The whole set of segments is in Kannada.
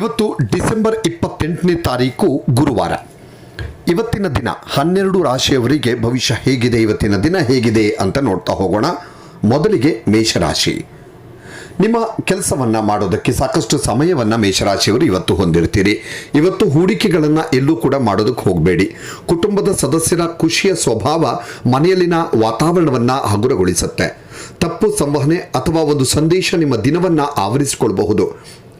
ಇವತ್ತು ಡಿಸೆಂಬರ್ ಇಪ್ಪತ್ತೆಂಟನೇ ತಾರೀಕು ಗುರುವಾರ. ಇವತ್ತಿನ ದಿನ ಹನ್ನೆರಡು ರಾಶಿಯವರಿಗೆ ಭವಿಷ್ಯ ಹೇಗಿದೆ, ಇವತ್ತಿನ ದಿನ ಹೇಗಿದೆ ಅಂತ ನೋಡ್ತಾ ಹೋಗೋಣ. ಮೊದಲಿಗೆ ಮೇಷರಾಶಿ. ನಿಮ್ಮ ಕೆಲಸವನ್ನು ಮಾಡೋದಕ್ಕೆ ಸಾಕಷ್ಟು ಸಮಯವನ್ನು ಮೇಷರಾಶಿಯವರು ಇವತ್ತು ಹೊಂದಿರ್ತೀರಿ. ಇವತ್ತು ಹೂಡಿಕೆಗಳನ್ನು ಎಲ್ಲೂ ಕೂಡ ಮಾಡೋದಕ್ಕೆ ಹೋಗಬೇಡಿ. ಕುಟುಂಬದ ಸದಸ್ಯರ ಖುಷಿಯ ಸ್ವಭಾವ ಮನೆಯಲ್ಲಿನ ವಾತಾವರಣವನ್ನು ಹಗುರಗೊಳಿಸುತ್ತೆ. ತಪ್ಪು ಸಂವಹನೆ ಅಥವಾ ಒಂದು ಸಂದೇಶ ನಿಮ್ಮ ದಿನವನ್ನು ಆವರಿಸಿಕೊಳ್ಳಬಹುದು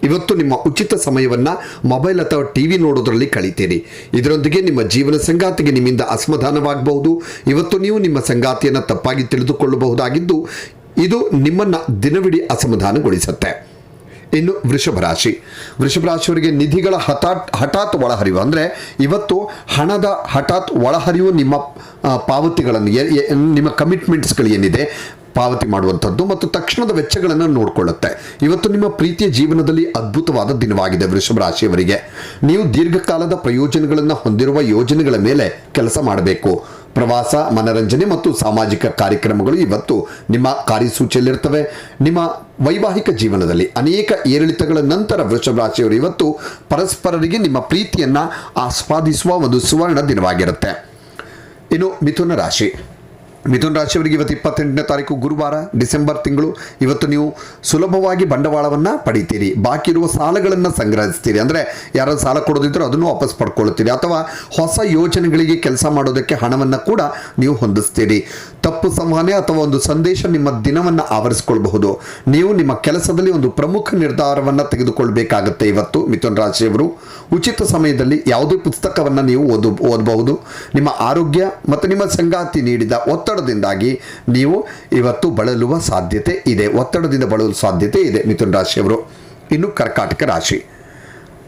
ಇವತ್ತು ನಿಮ್ಮ ಉಚಿತ ಸಮಯವನ್ನು ಮೊಬೈಲ್ ಅಥವಾ ಟಿ ವಿ ನೋಡೋದ್ರಲ್ಲಿ ಕಳಿತೀರಿ ಇದರೊಂದಿಗೆ ನಿಮ್ಮ ಜೀವನ ಸಂಗಾತಿಗೆ ನಿಮ್ಮಿಂದ ಅಸಮಾಧಾನವಾಗಬಹುದು. ಇವತ್ತು ನೀವು ನಿಮ್ಮ ಸಂಗಾತಿಯನ್ನು ತಪ್ಪಾಗಿ ತಿಳಿದುಕೊಳ್ಳಬಹುದಾಗಿದ್ದು, ಇದು ನಿಮ್ಮನ್ನು ದಿನವಿಡೀ ಅಸಮಾಧಾನಗೊಳಿಸುತ್ತೆ. ಇನ್ನು ವೃಷಭ ರಾಶಿ. ವೃಷಭ ರಾಶಿಯವರಿಗೆ ನಿಧಿಗಳ ಹಠಾತ್ ಹಠಾತ್ ಒಳಹರಿವು. ಅಂದರೆ ಇವತ್ತು ಹಣದ ಹಠಾತ್ ಒಳಹರಿವು ನಿಮ್ಮ ಪಾವತಿಗಳನ್ನು ನಿಮ್ಮ ಕಮಿಟ್ಮೆಂಟ್ಸ್ಗಳು ಏನಿದೆ ಪಾವತಿ ಮಾಡುವಂಥದ್ದು ಮತ್ತು ತಕ್ಷಣದ ವೆಚ್ಚಗಳನ್ನು ನೋಡಿಕೊಳ್ಳುತ್ತೆ. ಇವತ್ತು ನಿಮ್ಮ ಪ್ರೀತಿಯ ಜೀವನದಲ್ಲಿ ಅದ್ಭುತವಾದ ದಿನವಾಗಿದೆ ವೃಷಭ ರಾಶಿಯವರಿಗೆ. ನೀವು ದೀರ್ಘಕಾಲದ ಪ್ರಯೋಜನಗಳನ್ನು ಹೊಂದಿರುವ ಯೋಜನೆಗಳ ಮೇಲೆ ಕೆಲಸ ಮಾಡಬೇಕು. ಪ್ರವಾಸ, ಮನರಂಜನೆ ಮತ್ತು ಸಾಮಾಜಿಕ ಕಾರ್ಯಕ್ರಮಗಳು ಇವತ್ತು ನಿಮ್ಮ ಕಾರ್ಯಸೂಚಿಯಲ್ಲಿರ್ತವೆ. ನಿಮ್ಮ ವೈವಾಹಿಕ ಜೀವನದಲ್ಲಿ ಅನೇಕ ಏರಿಳಿತಗಳ ನಂತರ ವೃಷಭ ರಾಶಿಯವರು ಇವತ್ತು ಪರಸ್ಪರರಿಗೆ ನಿಮ್ಮ ಪ್ರೀತಿಯನ್ನು ಆಸ್ವಾದಿಸುವ ಒಂದು ಸುವರ್ಣ ದಿನವಾಗಿರುತ್ತೆ. ಇನ್ನು ಮಿಥುನ ರಾಶಿ. ಮಿಥುನ ರಾಶಿಯವರಿಗೆ ಇವತ್ತು ಇಪ್ಪತ್ತೆಂಟನೇ ತಾರೀಕು ಗುರುವಾರ, ಡಿಸೆಂಬರ್ ತಿಂಗಳು. ಇವತ್ತು ನೀವು ಸುಲಭವಾಗಿ ಬಂಡವಾಳವನ್ನು ಪಡಿತೀರಿ. ಬಾಕಿ ಇರುವ ಸಾಲಗಳನ್ನು ಸಂಗ್ರಹಿಸ್ತೀರಿ. ಅಂದರೆ ಯಾರು ಸಾಲ ಕೊಡೋದಿದ್ರೂ ಅದನ್ನು ವಾಪಸ್ ಪಡ್ಕೊಳ್ಳುತ್ತೀರಿ ಅಥವಾ ಹೊಸ ಯೋಜನೆಗಳಿಗೆ ಕೆಲಸ ಮಾಡೋದಕ್ಕೆ ಹಣವನ್ನು ಕೂಡ ನೀವು ಹೊಂದಿಸ್ತೀರಿ. ತಪ್ಪು ಸಂವಹನೆ ಅಥವಾ ಒಂದು ಸಂದೇಶ ನಿಮ್ಮ ದಿನವನ್ನು ಆವರಿಸಿಕೊಳ್ಳಬಹುದು ನೀವು ನಿಮ್ಮ ಕೆಲಸದಲ್ಲಿ ಒಂದು ಪ್ರಮುಖ ನಿರ್ಧಾರವನ್ನು ತೆಗೆದುಕೊಳ್ಬೇಕಾಗುತ್ತೆ ಇವತ್ತು ಮಿಥುನ್ ರಾಶಿಯವರು. ಉಚಿತ ಸಮಯದಲ್ಲಿ ಯಾವುದೇ ಪುಸ್ತಕವನ್ನು ನೀವು ಓದು, ಓದಬಹುದು. ನಿಮ್ಮ ಆರೋಗ್ಯ ಮತ್ತು ನಿಮ್ಮ ಸಂಗಾತಿ ನೀಡಿದ ಒತ್ತಡದಿಂದಾಗಿ ನೀವು ಇವತ್ತು ಬಳಲುವ ಸಾಧ್ಯತೆ ಇದೆ. ಒತ್ತಡದಿಂದ ಬಳಲುವ ಸಾಧ್ಯತೆ ಇದೆ, ಮಿಥುನ ರಾಶಿಯವರು. ಇನ್ನು ಕರ್ಕಾಟಕ ರಾಶಿ.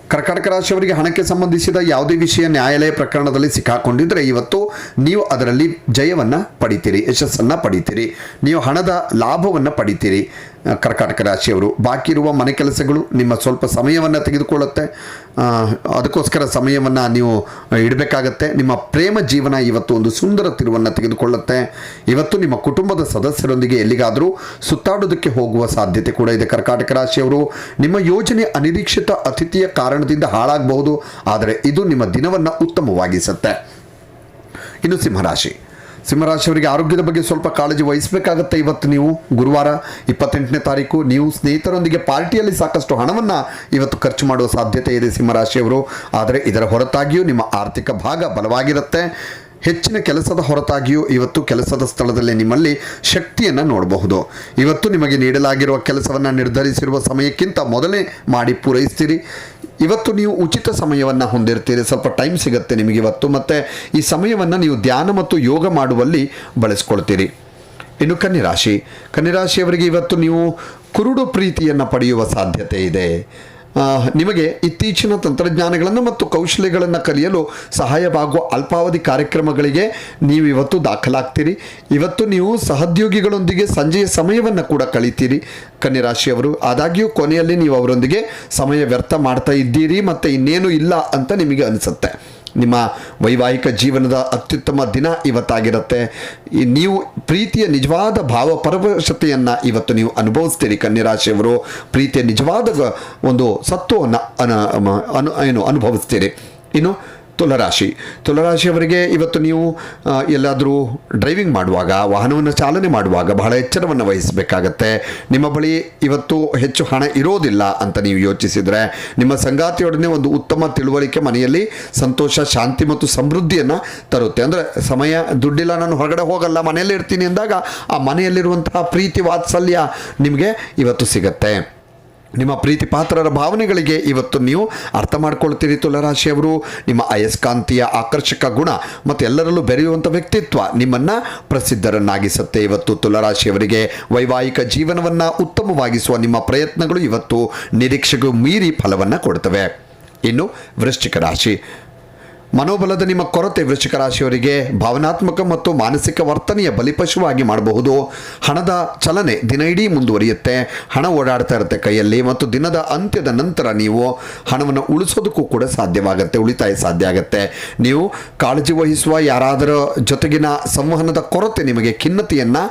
ಕರ್ಕಾಟಕ ರಾಶಿಯವರಿಗೆ ಹಣಕ್ಕೆ ಸಂಬಂಧಿಸಿದ ಯಾವುದೇ ವಿಷಯ ನ್ಯಾಯಾಲಯ ಪ್ರಕರಣದಲ್ಲಿ ಸಿಕ್ಕಾಕೊಂಡಿದ್ದರೆ ಇವತ್ತು ನೀವು ಅದರಲ್ಲಿ ಜಯವನ್ನು ಪಡಿತೀರಿ, ಯಶಸ್ಸನ್ನು ಪಡಿತೀರಿ. ನೀವು ಹಣದ ಲಾಭವನ್ನು ಪಡಿತೀರಿ. ಕರ್ಕಾಟಕ ರಾಶಿಯವರು. ಬಾಕಿ ಇರುವ ಮನೆ ಕೆಲಸಗಳು ನಿಮ್ಮ ಸ್ವಲ್ಪ ಸಮಯವನ್ನು ತೆಗೆದುಕೊಳ್ಳುತ್ತೆ. ಅದಕ್ಕೋಸ್ಕರ ಸಮಯವನ್ನು ನೀವು ಇಡಬೇಕಾಗತ್ತೆ. ನಿಮ್ಮ ಪ್ರೇಮ ಜೀವನ ಇವತ್ತು ಒಂದು ಸುಂದರ ತಿರುವನ್ನು ತೆಗೆದುಕೊಳ್ಳುತ್ತೆ. ಇವತ್ತು ನಿಮ್ಮ ಕುಟುಂಬದ ಸದಸ್ಯರೊಂದಿಗೆ ಎಲ್ಲಿಗಾದರೂ ಸುತ್ತಾಡೋದಕ್ಕೆ ಹೋಗುವ ಸಾಧ್ಯತೆ ಕೂಡ ಇದೆ. ಕರ್ಕಾಟಕ ರಾಶಿಯವರು, ನಿಮ್ಮ ಯೋಜನೆ ಅನಿರೀಕ್ಷಿತ ಅತಿಥಿಯ ಕಾರಣದಿಂದ ಹಾಳಾಗಬಹುದು. ಆದರೆ ಇದು ನಿಮ್ಮ ದಿನವನ್ನು ಉತ್ತಮವಾಗಿಸುತ್ತೆ. ಇನ್ನು ಸಿಂಹರಾಶಿ. ಸಿಂಹರಾಶಿಯವರಿಗೆ ಆರೋಗ್ಯದ ಬಗ್ಗೆ ಸ್ವಲ್ಪ ಕಾಳಜಿ ವಹಿಸಬೇಕಾಗತ್ತೆ ಇವತ್ತು ನೀವು. ಗುರುವಾರ ಇಪ್ಪತ್ತೆಂಟನೇ ತಾರೀಕು ನೀವು ಸ್ನೇಹಿತರೊಂದಿಗೆ ಪಾರ್ಟಿಯಲ್ಲಿ ಸಾಕಷ್ಟು ಹಣವನ್ನು ಇವತ್ತು ಖರ್ಚು ಮಾಡುವ ಸಾಧ್ಯತೆ ಇದೆ ಸಿಂಹರಾಶಿಯವರು. ಆದರೆ ಇದರ ಹೊರತಾಗಿಯೂ ನಿಮ್ಮ ಆರ್ಥಿಕ ಭಾಗ ಬಲವಾಗಿರುತ್ತೆ. ಹೆಚ್ಚಿನ ಕೆಲಸದ ಹೊರತಾಗಿಯೂ ಇವತ್ತು ಕೆಲಸದ ಸ್ಥಳದಲ್ಲಿ ನಿಮ್ಮಲ್ಲಿ ಶಕ್ತಿಯನ್ನು ನೋಡಬಹುದು. ಇವತ್ತು ನಿಮಗೆ ನೀಡಲಾಗಿರುವ ಕೆಲಸವನ್ನು ನಿರ್ಧರಿಸಿರುವ ಸಮಯಕ್ಕಿಂತ ಮೊದಲೇ ಮಾಡಿ ಪೂರೈಸ್ತೀರಿ. ಇವತ್ತು ನೀವು ಉಚಿತ ಸಮಯವನ್ನು ಹೊಂದಿರ್ತೀರಿ. ಸ್ವಲ್ಪ ಟೈಮ್ ಸಿಗುತ್ತೆ ನಿಮಗೆ ಇವತ್ತು, ಮತ್ತು ಈ ಸಮಯವನ್ನು ನೀವು ಧ್ಯಾನ ಮತ್ತು ಯೋಗ ಮಾಡುವಲ್ಲಿ ಬಳಸ್ಕೊಳ್ತೀರಿ. ಇನ್ನು ಕನ್ಯರಾಶಿ ಕನ್ಯರಾಶಿಯವರಿಗೆ ಇವತ್ತು ನೀವು ಕುರುಡು ಪ್ರೀತಿಯನ್ನು ಪಡೆಯುವ ಸಾಧ್ಯತೆ ಇದೆ. ನಿಮಗೆ ಇತ್ತೀಚಿನ ತಂತ್ರಜ್ಞಾನಗಳನ್ನು ಮತ್ತು ಕೌಶಲ್ಯಗಳನ್ನು ಕಲಿಯಲು ಸಹಾಯವಾಗುವ ಅಲ್ಪಾವಧಿ ಕಾರ್ಯಕ್ರಮಗಳಿಗೆ ನೀವು ಇವತ್ತು ದಾಖಲಾಗ್ತೀರಿ. ಇವತ್ತು ನೀವು ಸಹೋದ್ಯೋಗಿಗಳೊಂದಿಗೆ ಸಂಜೆಯ ಸಮಯವನ್ನು ಕೂಡ ಕಳಿತೀರಿ. ಕನ್ಯರಾಶಿಯವರು, ಆದಾಗ್ಯೂ ಕೊನೆಯಲ್ಲಿ ನೀವು ಅವರೊಂದಿಗೆ ಸಮಯ ವ್ಯರ್ಥ ಮಾಡ್ತಾ ಇದ್ದೀರಿ ಮತ್ತು ಇನ್ನೇನು ಇಲ್ಲ ಅಂತ ನಿಮಗೆ ಅನಿಸುತ್ತೆ. ನಿಮ್ಮ ವೈವಾಹಿಕ ಜೀವನದ ಅತ್ಯುತ್ತಮ ದಿನ ಇವತ್ತಾಗಿರುತ್ತೆ. ನೀವು ಪ್ರೀತಿಯ ನಿಜವಾದ ಭಾವ ಪರವಶತೆಯನ್ನು ಇವತ್ತು ನೀವು ಅನುಭವಿಸ್ತೀರಿ ಕನ್ಯರಾಶಿಯವರು. ಪ್ರೀತಿಯ ನಿಜವಾದ ಒಂದು ಸತ್ವವನ್ನು ಅನ ಏನು ಅನುಭವಿಸ್ತೀರಿ. ಇನ್ನು ತುಲರಾಶಿ ತುಲರಾಶಿಯವರಿಗೆ ಇವತ್ತು ನೀವು ಎಲ್ಲಾದರೂ ಡ್ರೈವಿಂಗ್ ಮಾಡುವಾಗ, ವಾಹನವನ್ನು ಚಾಲನೆ ಮಾಡುವಾಗ ಬಹಳ ಎಚ್ಚರವನ್ನು ವಹಿಸಬೇಕಾಗತ್ತೆ. ನಿಮ್ಮ ಬಳಿ ಇವತ್ತು ಹೆಚ್ಚು ಹಣ ಇರೋದಿಲ್ಲ ಅಂತ ನೀವು ಯೋಚಿಸಿದರೆ, ನಿಮ್ಮ ಸಂಗಾತಿಯೊಡನೆ ಒಂದು ಉತ್ತಮ ತಿಳುವಳಿಕೆ ಮನೆಯಲ್ಲಿ ಸಂತೋಷ, ಶಾಂತಿ ಮತ್ತು ಸಮೃದ್ಧಿಯನ್ನು ತರುತ್ತೆ. ಅಂದರೆ ಸಮಯ, ದುಡ್ಡಿಲ್ಲ, ನಾನು ಹೊರಗಡೆ ಹೋಗಲ್ಲ, ಮನೆಯಲ್ಲೇ ಇರ್ತೀನಿ ಅಂದಾಗ ಆ ಮನೆಯಲ್ಲಿರುವಂತಹ ಪ್ರೀತಿ, ವಾತ್ಸಲ್ಯ ನಿಮಗೆ ಇವತ್ತು ಸಿಗತ್ತೆ. ನಿಮ್ಮ ಪ್ರೀತಿ ಪಾತ್ರರ ಭಾವನೆಗಳಿಗೆ ಇವತ್ತು ನೀವು ಅರ್ಥ ಮಾಡ್ಕೊಳ್ತೀರಿ ತುಲರಾಶಿಯವರು. ನಿಮ್ಮ ಅಯಸ್ಕಾಂತೀಯ ಆಕರ್ಷಕ ಗುಣ ಮತ್ತು ಎಲ್ಲರಲ್ಲೂ ಬೆರೆಯುವಂಥ ವ್ಯಕ್ತಿತ್ವ ನಿಮ್ಮನ್ನು ಪ್ರಸಿದ್ಧರನ್ನಾಗಿಸುತ್ತೆ. ಇವತ್ತು ತುಲರಾಶಿಯವರಿಗೆ ವೈವಾಹಿಕ ಜೀವನವನ್ನು ಉತ್ತಮವಾಗಿಸುವ ನಿಮ್ಮ ಪ್ರಯತ್ನಗಳು ಇವತ್ತು ನಿರೀಕ್ಷೆಗೂ ಮೀರಿ ಫಲವನ್ನು ಕೊಡ್ತವೆ. ಇನ್ನು ವೃಶ್ಚಿಕ ರಾಶಿ. ಮನೋಬಲದ ನಿಮ್ಮ ಕೊರತೆ ವೃಶ್ಚಿಕ ರಾಶಿಯವರಿಗೆ ಭಾವನಾತ್ಮಕ ಮತ್ತು ಮಾನಸಿಕ ವರ್ತನೆಯ ಬಲಿಪಶುವಾಗಿ ಮಾಡಬಹುದು. ಹಣದ ಚಲನೆ ದಿನ ಇಡೀ ಮುಂದುವರಿಯುತ್ತೆ. ಹಣ ಓಡಾಡ್ತಾ ಇರುತ್ತೆ ಕೈಯಲ್ಲಿ ಮತ್ತು ದಿನದ ಅಂತ್ಯದ ನಂತರ ನೀವು ಹಣವನ್ನು ಉಳಿಸೋದಕ್ಕೂ ಕೂಡ ಸಾಧ್ಯವಾಗುತ್ತೆ, ಉಳಿತಾಯ ಸಾಧ್ಯ ಆಗುತ್ತೆ. ನೀವು ಕಾಳಜಿ ವಹಿಸುವ ಯಾರಾದರೂ ಜೊತೆಗಿನ ಸಂವಹನದ ಕೊರತೆ ನಿಮಗೆ ಖಿನ್ನತೆಯನ್ನು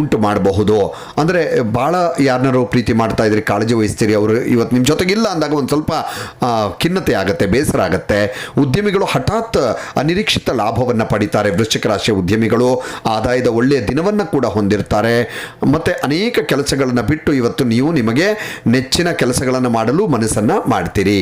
ಉಂಟು ಮಾಡಬಹುದು. ಅಂದರೆ ಭಾಳ ಯಾರನ್ನಾರು ಪ್ರೀತಿ ಮಾಡ್ತಾ ಇದ್ರಿ, ಕಾಳಜಿ ವಹಿಸ್ತೀರಿ, ಅವರು ಇವತ್ತು ನಿಮ್ಮ ಜೊತೆಗಿಲ್ಲ ಅಂದಾಗ ಒಂದು ಸ್ವಲ್ಪ ಖಿನ್ನತೆ ಆಗುತ್ತೆ, ಬೇಸರ ಆಗುತ್ತೆ. ಉದ್ಯಮಿಗಳು ಹಠಾತ್ ಅನಿರೀಕ್ಷಿತ ಲಾಭವನ್ನು ಪಡಿತಾರೆ. ವೃಶ್ಚಿಕ ರಾಶಿಯ ಉದ್ಯಮಿಗಳು ಆದಾಯದ ಒಳ್ಳೆಯ ದಿನವನ್ನು ಕೂಡ ಹೊಂದಿರ್ತಾರೆ. ಮತ್ತು ಅನೇಕ ಕೆಲಸಗಳನ್ನು ಬಿಟ್ಟು ಇವತ್ತು ನೀವು ನಿಮಗೆ ನೆಚ್ಚಿನ ಕೆಲಸಗಳನ್ನು ಮಾಡಲು ಮನಸ್ಸನ್ನು ಮಾಡ್ತೀರಿ.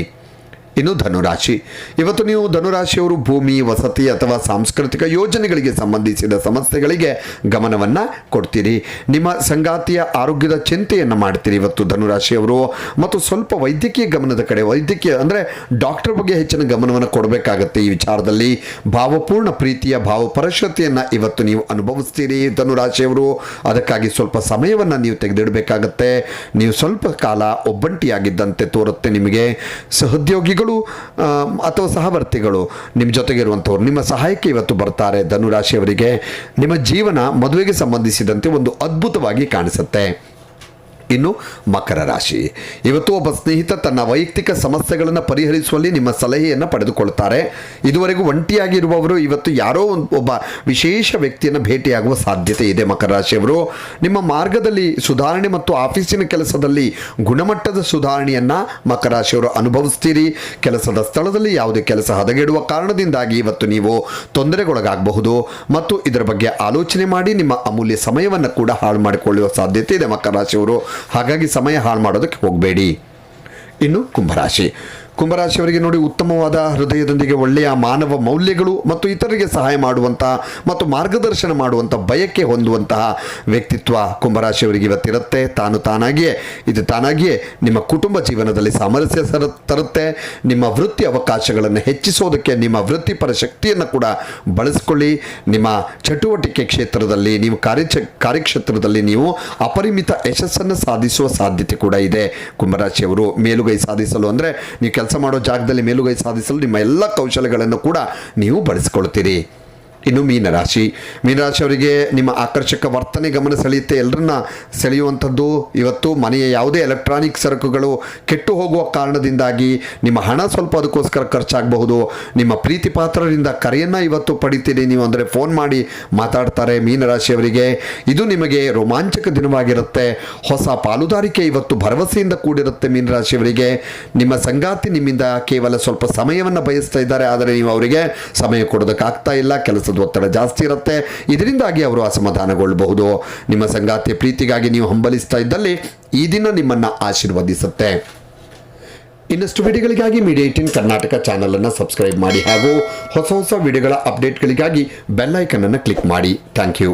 ಇನ್ನು ಧನುರಾಶಿ. ಇವತ್ತು ನೀವು ಧನುರಾಶಿಯವರು ಭೂಮಿ, ವಸತಿ ಅಥವಾ ಸಾಂಸ್ಕೃತಿಕ ಯೋಜನೆಗಳಿಗೆ ಸಂಬಂಧಿಸಿದ ಸಮಸ್ಯೆಗಳಿಗೆ ಗಮನವನ್ನು ಕೊಡ್ತೀರಿ. ನಿಮ್ಮ ಸಂಗಾತಿಯ ಆರೋಗ್ಯದ ಚಿಂತೆಯನ್ನು ಮಾಡ್ತೀರಿ ಇವತ್ತು ಧನುರಾಶಿಯವರು. ಮತ್ತು ಸ್ವಲ್ಪ ವೈದ್ಯಕೀಯ ಗಮನದ ಕಡೆ, ವೈದ್ಯಕೀಯ ಅಂದರೆ ಡಾಕ್ಟರ್ ಬಗ್ಗೆ ಹೆಚ್ಚಿನ ಗಮನವನ್ನು ಕೊಡಬೇಕಾಗತ್ತೆ ಈ ವಿಚಾರದಲ್ಲಿ. ಭಾವಪೂರ್ಣ ಪ್ರೀತಿಯ, ಭಾವಪರಶತೆಯನ್ನು ಇವತ್ತು ನೀವು ಅನುಭವಿಸ್ತೀರಿ ಧನುರಾಶಿಯವರು. ಅದಕ್ಕಾಗಿ ಸ್ವಲ್ಪ ಸಮಯವನ್ನು ನೀವು ತೆಗೆದಿಡಬೇಕಾಗತ್ತೆ. ನೀವು ಸ್ವಲ್ಪ ಕಾಲ ಒಬ್ಬಂಟಿಯಾಗಿದ್ದಂತೆ ತೋರುತ್ತೆ ನಿಮಗೆ. ಸಹೋದ್ಯೋಗಿಗಳು ಅಥವಾ ಸಹವರ್ತಿಗಳು ನಿಮ್ಮ ಜೊತೆಗಿರುವಂಥವ್ರು ನಿಮ್ಮ ಸಹಾಯಕ್ಕೆ ಇವತ್ತು ಬರ್ತಾರೆ ಧನುರಾಶಿಯವರಿಗೆ. ನಿಮ್ಮ ಜೀವನ ಮದುವೆಗೆ ಸಂಬಂಧಿಸಿದಂತೆ ಒಂದು ಅದ್ಭುತವಾಗಿ ಕಾಣಿಸುತ್ತೆ. ಇನ್ನು ಮಕರ ರಾಶಿ. ಇವತ್ತು ಒಬ್ಬ ಸ್ನೇಹಿತ ತನ್ನ ವೈಯಕ್ತಿಕ ಸಮಸ್ಯೆಗಳನ್ನು ಪರಿಹರಿಸುವಲ್ಲಿ ನಿಮ್ಮ ಸಲಹೆಯನ್ನು ಪಡೆದುಕೊಳ್ತಾರೆ. ಇದುವರೆಗೂ ಒಂಟಿಯಾಗಿರುವವರು ಇವತ್ತು ಯಾರೋ ಒಬ್ಬ ವಿಶೇಷ ವ್ಯಕ್ತಿಯನ್ನು ಭೇಟಿಯಾಗುವ ಸಾಧ್ಯತೆ ಇದೆ ಮಕರ ರಾಶಿಯವರು. ನಿಮ್ಮ ಮಾರ್ಗದಲ್ಲಿ ಸುಧಾರಣೆ ಮತ್ತು ಆಫೀಸಿನ ಕೆಲಸದಲ್ಲಿ ಗುಣಮಟ್ಟದ ಸುಧಾರಣೆಯನ್ನು ಮಕರ ರಾಶಿಯವರು ಅನುಭವಿಸ್ತೀರಿ. ಕೆಲಸದ ಸ್ಥಳದಲ್ಲಿ ಯಾವುದೇ ಕೆಲಸ ಹದಗೆಡುವ ಕಾರಣದಿಂದಾಗಿ ಇವತ್ತು ನೀವು ತೊಂದರೆಗೊಳಗಾಗಬಹುದು. ಮತ್ತು ಇದರ ಬಗ್ಗೆ ಆಲೋಚನೆ ಮಾಡಿ ನಿಮ್ಮ ಅಮೂಲ್ಯ ಸಮಯವನ್ನು ಕೂಡ ಹಾಳು ಮಾಡಿಕೊಳ್ಳುವ ಸಾಧ್ಯತೆ ಇದೆ ಮಕರ ರಾಶಿಯವರು. ಹಾಗಾಗಿ ಸಮಯ ಹಾಳು ಮಾಡೋದಕ್ಕೆ ಹೋಗಬೇಡಿ. ಇನ್ನು ಕುಂಭರಾಶಿ. ಕುಂಭರಾಶಿಯವರಿಗೆ ನೋಡಿ ಉತ್ತಮವಾದ ಹೃದಯದೊಂದಿಗೆ ಒಳ್ಳೆಯ ಮಾನವ ಮೌಲ್ಯಗಳು ಮತ್ತು ಇತರರಿಗೆ ಸಹಾಯ ಮಾಡುವಂತಹ ಮತ್ತು ಮಾರ್ಗದರ್ಶನ ಮಾಡುವಂಥ ಬಯಕೆ ಹೊಂದುವಂತಹ ವ್ಯಕ್ತಿತ್ವ ಕುಂಭರಾಶಿಯವರಿಗೆ ಇವತ್ತಿರುತ್ತೆ ತಾನು ತಾನಾಗಿಯೇ, ಇದು ತಾನಾಗಿಯೇ ನಿಮ್ಮ ಕುಟುಂಬ ಜೀವನದಲ್ಲಿ ಸಾಮರಸ್ಯ ತರುತ್ತೆ. ನಿಮ್ಮ ವೃತ್ತಿ ಅವಕಾಶಗಳನ್ನು ಹೆಚ್ಚಿಸೋದಕ್ಕೆ, ನಿಮ್ಮ ವೃತ್ತಿಪರ ಶಕ್ತಿಯನ್ನು ಕೂಡ ಬಳಸಿಕೊಳ್ಳಿ. ನಿಮ್ಮ ಚಟುವಟಿಕೆ ಕ್ಷೇತ್ರದಲ್ಲಿ, ನೀವು ಕಾರ್ಯ ಕಾರ್ಯಕ್ಷೇತ್ರದಲ್ಲಿ ನೀವು ಅಪರಿಮಿತ ಯಶಸ್ಸನ್ನು ಸಾಧಿಸುವ ಸಾಧ್ಯತೆ ಕೂಡ ಇದೆ. ಕುಂಭರಾಶಿಯವರು ಮೇಲುಗೈ ಸಾಧಿಸಲು ಅಂದರೆ ನೀವು ಕೆಲಸ ಮಾಡೋ ಜಾಗದಲ್ಲಿ ಮೇಲುಗೈ ಸಾಧಿಸಲು ನಿಮ್ಮ ಎಲ್ಲ ಕೌಶಲ್ಯಗಳನ್ನು ಕೂಡ ನೀವು ಬಳಸಿಕೊಳ್ತೀರಿ ಇನ್ನು ಮೀನರಾಶಿ. ಅವರಿಗೆ ನಿಮ್ಮ ಆಕರ್ಷಕ ವರ್ತನೆ ಗಮನ ಸೆಳೆಯುತ್ತೆ. ಎಲ್ಲರನ್ನ ಸೆಳೆಯುವಂಥದ್ದು ಇವತ್ತು ಮನೆಯ ಯಾವುದೇ ಎಲೆಕ್ಟ್ರಾನಿಕ್ ಸರಕುಗಳು ಕೆಟ್ಟು ಹೋಗುವ ಕಾರಣದಿಂದಾಗಿ ನಿಮ್ಮ ಹಣ ಸ್ವಲ್ಪ ಅದಕ್ಕೋಸ್ಕರ ಖರ್ಚಾಗಬಹುದು. ನಿಮ್ಮ ಪ್ರೀತಿ ಪಾತ್ರರಿಂದ ಕರೆಯನ್ನು ಇವತ್ತು ಪಡಿತೀರಿ ನೀವು ಅಂದರೆ ಫೋನ್ ಮಾಡಿ ಮಾತಾಡ್ತಾರೆ ಮೀನರಾಶಿಯವರಿಗೆ ಇದು ನಿಮಗೆ ರೋಮಾಂಚಕ ದಿನವಾಗಿರುತ್ತೆ. ಹೊಸ ಪಾಲುದಾರಿಕೆ ಇವತ್ತು ಭರವಸೆಯಿಂದ ಕೂಡಿರುತ್ತೆ ಮೀನರಾಶಿಯವರಿಗೆ ನಿಮ್ಮ ಸಂಗಾತಿ ನಿಮ್ಮಿಂದ ಕೇವಲ ಸ್ವಲ್ಪ ಸಮಯವನ್ನು ಬಯಸ್ತಾ ಇದ್ದಾರೆ. ಆದರೆ ನೀವು ಅವರಿಗೆ ಸಮಯ ಕೊಡೋದಕ್ಕಾಗ್ತಾ ಇಲ್ಲ. ಕೆಲಸದ ಒತ್ತಡ ಜಾಸ್ತಿ ಇರುತ್ತೆ. ಇದರಿಂದಾಗಿ ಅವರು ಅಸಮಾಧಾನಗೊಳ್ಳಬಹುದು. ನಿಮ್ಮ ಸಂಗಾತಿಯ ಪ್ರೀತಿಗಾಗಿ ನೀವು ಹಂಬಲಿಸ್ತಾ ಇದ್ದಲ್ಲಿ ಈ ದಿನ ನಿಮ್ಮನ್ನು ಆಶೀರ್ವದಿಸುತ್ತೆ. ಇನ್ನಷ್ಟು ವಿಡಿಯೋಗಳಿಗಾಗಿ ಮೀಡಿಯಾ ಏಟಿನ್ ಕರ್ನಾಟಕ ಚಾನಲನ್ನು ಸಬ್ಸ್ಕ್ರೈಬ್ ಮಾಡಿ ಹಾಗೂ ಹೊಸ ಹೊಸ ವಿಡಿಯೋಗಳ ಅಪ್ಡೇಟ್ಗಳಿಗಾಗಿ ಅನ್ನು ಕ್ಲಿಕ್ ಮಾಡಿ. Thank you